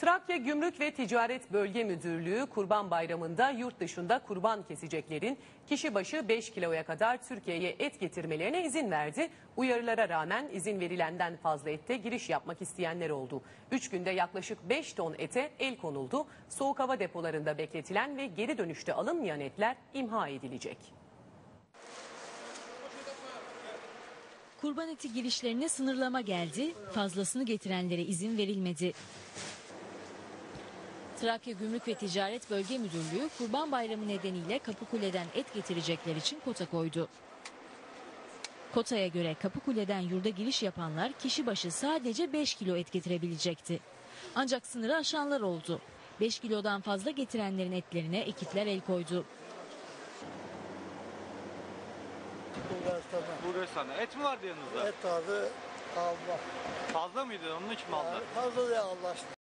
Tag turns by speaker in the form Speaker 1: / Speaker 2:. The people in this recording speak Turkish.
Speaker 1: Trakya Gümrük ve Ticaret Bölge Müdürlüğü Kurban Bayramı'nda yurt dışında kurban keseceklerin kişi başı 5 kiloya kadar Türkiye'ye et getirmelerine izin verdi. Uyarılara rağmen izin verilenden fazla ette giriş yapmak isteyenler oldu. 3 günde yaklaşık 5 ton ete el konuldu. Soğuk hava depolarında bekletilen ve geri dönüşte alınmayan etler imha edilecek.
Speaker 2: Kurban eti girişlerine sınırlama geldi, fazlasını getirenlere izin verilmedi. Trakya Gümrük ve Ticaret Bölge Müdürlüğü Kurban Bayramı nedeniyle Kapıkule'den et getirecekler için kota koydu. Kotaya göre Kapıkule'den yurda giriş yapanlar kişi başı sadece 5 kilo et getirebilecekti. Ancak sınırı aşanlar oldu. 5 kilodan fazla getirenlerin etlerine ekipler el koydu.
Speaker 3: Bulgaristan'dan.
Speaker 4: Bulgaristan'da. Et mi vardı yanınızda?
Speaker 3: Et vardı alma.
Speaker 4: Fazla mıydı? Onun için mi aldın?
Speaker 3: Fazla Allah aşkına.